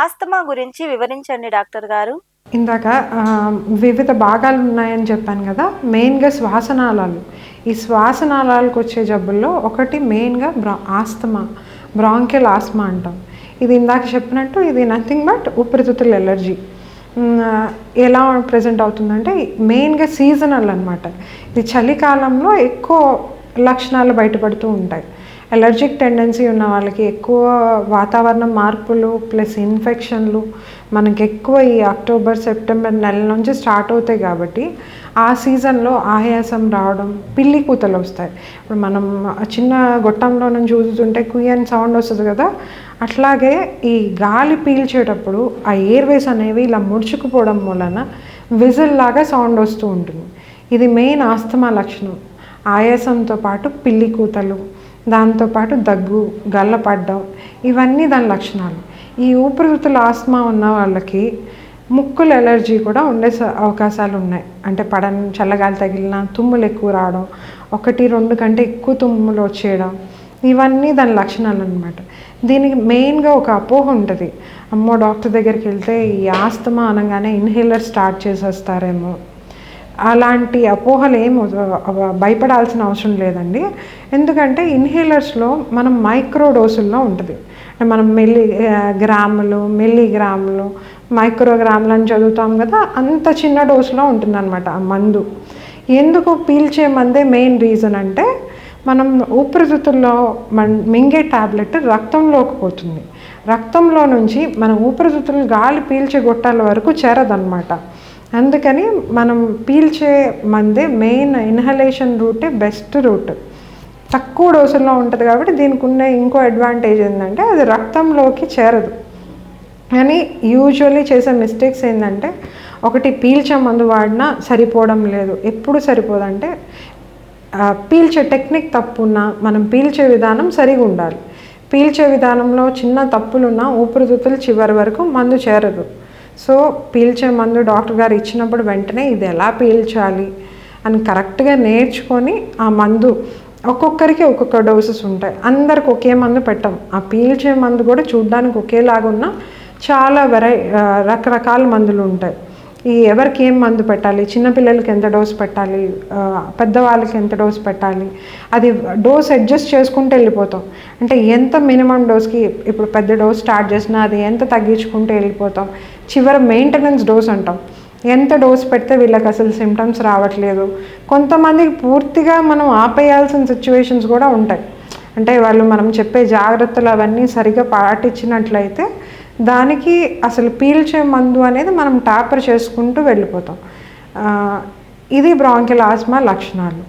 Asthma గురించి వివరించండి doctor గారు. ఇందాక వివిధ భాగాలు ఉన్నాయని చెప్పాను కదా మెయిన్గా శ్వాసనాళాలు. ఈ శ్వాసనాళాలకు వచ్చే జబ్బుల్లో ఒకటి మెయిన్గా బ్రా ఆస్తమా బ్రాంకెల్ ఆస్మా అంటాం. ఇది ఇందాక చెప్పినట్టు ఇది నథింగ్ బట్ ఊపిరితిత్తుల ఎలర్జీ. ఎలా ప్రజెంట్ అవుతుందంటే మెయిన్గా సీజనల్ అనమాట ఇది చలికాలంలో ఎక్కువ లక్షణాలు బయటపడుతూ ఉంటాయి. ఎలర్జిక్ టెండెన్సీ ఉన్న వాళ్ళకి ఎక్కువ వాతావరణ మార్పులు ప్లస్ ఇన్ఫెక్షన్లు మనకి ఎక్కువ ఈ అక్టోబర్ సెప్టెంబర్ నెల నుంచి స్టార్ట్ అవుతాయి కాబట్టి ఆ సీజన్లో ఆయాసం రావడం పిల్లి కూతలు వస్తాయి. ఇప్పుడు మనం చిన్న గొట్టంలో నుంచి చూస్తుంటే కుయ్యని సౌండ్ వస్తుంది కదా అట్లాగే ఈ గాలి పీల్చేటప్పుడు ఆ ఎయిర్వేస్ అనేవి ఇలా ముడుచుకుపోవడం వలన విజిల్ లాగా సౌండ్ వస్తూ ఉంటుంది. ఇది మెయిన్ ఆస్తమా లక్షణం. ఆయాసంతో పాటు పిల్లి కూతలు దాంతోపాటు దగ్గు గల్లపడ్డం ఇవన్నీ దాని లక్షణాలు. ఈ ఊపిరితిత్తుల ఆస్మా ఉన్న వాళ్ళకి ముక్కుల ఎలర్జీ కూడా ఉండే అవకాశాలు ఉన్నాయి. అంటే పడని చల్లగాలి తగిలిన తుమ్ములు ఎక్కువ రావడం ఒకటి రెండు కంటే ఎక్కువ తుమ్ములు వచ్చేయడం ఇవన్నీ దాని లక్షణాలు అనమాట దీనికి మెయిన్గా ఒక అపోహ ఉంటుంది. అమ్మో డాక్టర్ దగ్గరికి వెళ్తే ఈ ఆస్తమా అనగానే ఇన్హేలర్ స్టార్ట్ చేసేస్తారేమో. అలాంటి అపోహలు ఏం భయపడాల్సిన అవసరం లేదండి. ఎందుకంటే ఇన్హేలర్స్లో మనం మైక్రో డోసుల్లో ఉంటుంది. మనం మిల్లీ గ్రాములు మిల్లీ గ్రాములు మైక్రోగ్రాములు అని చదువుతాం కదా అంత చిన్న డోసులో ఉంటుందన్నమాట ఆ మందు. ఎందుకు పీల్చే మందే మెయిన్ రీజన్ అంటే మనం ఊపిరితిత్తుల్లో మన మింగే టాబ్లెట్ రక్తంలోకి పోతుంది. రక్తంలో నుంచి మన ఊపిరితిత్తులు గాలి పీల్చే గొట్టాల వరకు చేరదన్నమాట. అందుకని మనం పీల్చే మందే మెయిన్ ఇన్హలేషన్ రూటే బెస్ట్ రూట్. తక్కువ డోసుల్లో ఉంటుంది కాబట్టి దీనికి ఉన్న ఇంకో అడ్వాంటేజ్ ఏంటంటే అది రక్తంలోకి చేరదు. కానీ యూజువల్లీ చేసే మిస్టేక్స్ ఏంటంటే ఒకటి పీల్చే మందు వాడినా సరిపోవడం లేదు. ఎప్పుడు సరిపోదంటే పీల్చే టెక్నిక్ తప్పున్నా మనం పీల్చే విధానం సరిగా ఉండాలి. పీల్చే విధానంలో చిన్న తప్పులున్నా ఊపిరితిత్తులు చివరి వరకు మందు చేరదు. సో పీల్చే మందు డాక్టర్ గారు ఇచ్చినప్పుడు వెంటనే ఇది ఎలా పీల్చాలి అని కరెక్ట్గా నేర్చుకొని ఆ మందు ఒక్కొక్కరికి ఒక్కొక్క డోసెస్ ఉంటాయి. అందరికి ఒకే మందు పెట్టం. ఆ పీల్చే మందు కూడా చూడ్డానికి ఒకేలాగా ఉన్న చాలా వెరై రకరకాల మందులు ఉంటాయి. ఈ ఎవరికి ఏం మందు పెట్టాలి? చిన్నపిల్లలకి ఎంత డోస్ పెట్టాలి? పెద్దవాళ్ళకి ఎంత డోస్ పెట్టాలి? అది డోస్ అడ్జస్ట్ చేసుకుంటూ వెళ్ళిపోతాం. అంటే ఎంత మినిమం డోస్కి ఇప్పుడు పెద్ద డోస్ స్టార్ట్ చేసినా అది ఎంత తగ్గించుకుంటూ వెళ్ళిపోతాం? చివరి మెయింటెనెన్స్ డోస్ అంటాం. ఎంత డోస్ పెడితే వీళ్ళకి అసలు సిమ్టమ్స్ రావట్లేదు? కొంతమందికి పూర్తిగా మనం ఆపేయాల్సిన సిచ్యువేషన్స్ కూడా ఉంటాయి. అంటే వాళ్ళు మనం చెప్పే జాగ్రత్తలు అవన్నీ సరిగా పాటించినట్లయితే దానికి అసలు పీల్చే మందు అనేది మనం టాపర్ చేసుకుంటూ వెళ్ళిపోతాం. ఇది బ్రాంకిల్ ఆస్మా లక్షణాలు.